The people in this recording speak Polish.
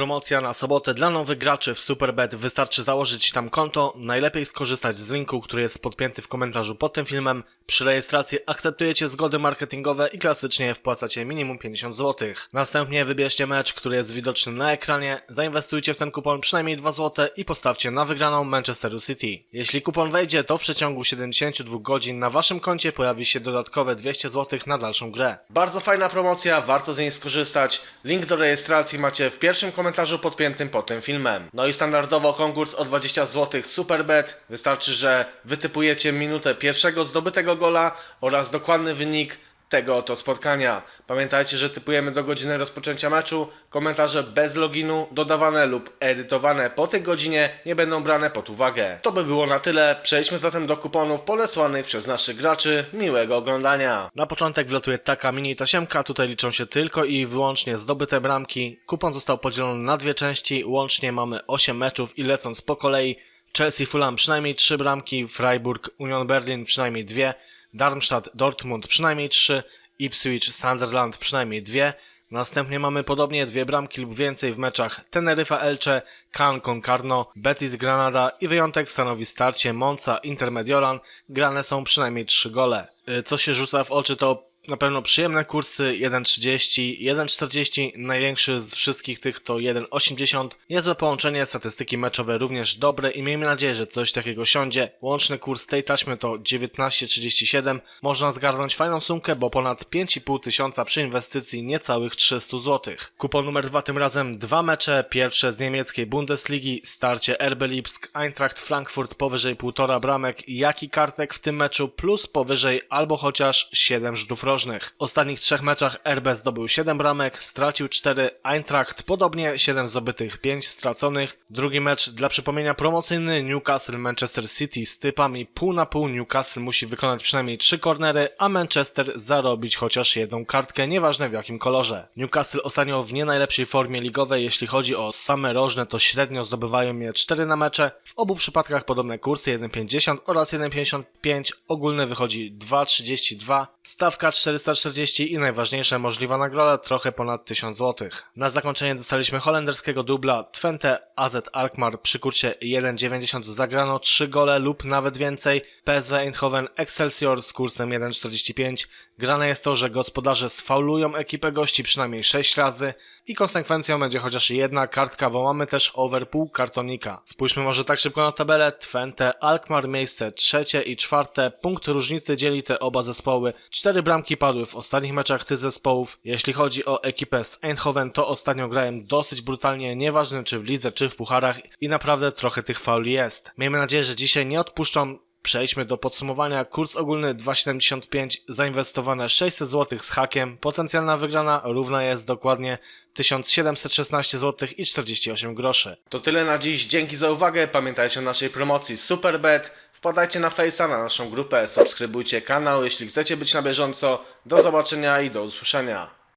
Promocja na sobotę dla nowych graczy w Superbet. Wystarczy założyć tam konto. Najlepiej skorzystać z linku, który jest podpięty w komentarzu pod tym filmem. Przy rejestracji akceptujecie zgody marketingowe i klasycznie wpłacacie minimum 50 zł. Następnie wybierzcie mecz, który jest widoczny na ekranie, zainwestujcie w ten kupon przynajmniej 2 zł i postawcie na wygraną Manchesteru City. Jeśli kupon wejdzie, to w przeciągu 72 godzin na waszym koncie pojawi się dodatkowe 200 zł na dalszą grę. Bardzo fajna promocja, warto z niej skorzystać. Link do rejestracji macie w pierwszym komentarzu podpiętym pod tym filmem. No i standardowo konkurs o 20 zł Superbet. Wystarczy, że wytypujecie minutę pierwszego zdobytego gola oraz dokładny wynik tego oto spotkania. Pamiętajcie, że typujemy do godziny rozpoczęcia meczu. Komentarze bez loginu, dodawane lub edytowane po tej godzinie nie będą brane pod uwagę. To by było na tyle. Przejdźmy zatem do kuponów polesłanych przez naszych graczy. Miłego oglądania. Na początek wlatuje taka mini tasiemka. Tutaj liczą się tylko i wyłącznie zdobyte bramki. Kupon został podzielony na dwie części. Łącznie mamy 8 meczów i lecąc po kolei Chelsea Fulham przynajmniej 3 bramki, Freiburg Union Berlin przynajmniej 2, Darmstadt Dortmund przynajmniej 3, Ipswich Sunderland przynajmniej 2. Następnie mamy podobnie dwie bramki lub więcej w meczach Teneryfa Elche, Can Concarno, Betis Granada i wyjątek stanowi starcie Monza Intermediolan. Grane są przynajmniej 3 gole. Y, Co się rzuca w oczy to na pewno przyjemne kursy 1,30, 1,40, największy z wszystkich tych to 1,80. Niezłe połączenie, statystyki meczowe również dobre i miejmy nadzieję, że coś takiego siądzie. Łączny kurs tej taśmy to 19,37. Można zgarnąć fajną sumkę, bo ponad 5,5 tysiąca przy inwestycji niecałych 300 zł. Kupon numer dwa tym razem dwa mecze. Pierwsze z niemieckiej Bundesligi, starcie RB Lipsk, Eintracht Frankfurt powyżej 1,5 bramek, jaki kartek w tym meczu plus powyżej albo chociaż 7 rzutów rożnych. W ostatnich trzech meczach RB zdobył 7 bramek, stracił 4, Eintracht podobnie 7 zdobytych, 5 straconych. Drugi mecz dla przypomnienia promocyjny Newcastle Manchester City z typami pół na pół Newcastle musi wykonać przynajmniej 3 kornery, a Manchester zarobić chociaż jedną kartkę, nieważne w jakim kolorze. Newcastle ostatnio w nie najlepszej formie ligowej, jeśli chodzi o same rożne, to średnio zdobywają je 4 na mecze. W obu przypadkach podobne kursy 1,50 oraz 1,55, ogólny wychodzi 2,32. Stawka 440 i najważniejsza możliwa nagroda trochę ponad 1000 zł. Na zakończenie dostaliśmy holenderskiego dubla Twente AZ Alkmaar przy kursie 1,90 zagrano 3 gole lub nawet więcej. PSV Eindhoven Excelsior z kursem 1,45. Grane jest to, że gospodarze sfaulują ekipę gości przynajmniej 6 razy i konsekwencją będzie chociaż jedna kartka, bo mamy też over pół kartonika. Spójrzmy może tak szybko na tabelę. Twente, Alkmaar miejsce trzecie i czwarte. Punkt różnicy dzieli te oba zespoły. Cztery bramki padły w ostatnich meczach tych zespołów. Jeśli chodzi o ekipę z Eindhoven, to ostatnio grałem dosyć brutalnie, nieważne czy w lidze, czy w pucharach i naprawdę trochę tych fauli jest. Miejmy nadzieję, że dzisiaj nie odpuszczą Przejdźmy do podsumowania. Kurs ogólny 2,75, zainwestowane 600 zł z hakiem. Potencjalna wygrana równa jest dokładnie 1716 zł i 48 groszy. To tyle na dziś. Dzięki za uwagę. Pamiętajcie o naszej promocji Superbet. Wpadajcie na Face'a, na naszą grupę, subskrybujcie kanał, jeśli chcecie być na bieżąco. Do zobaczenia i do usłyszenia.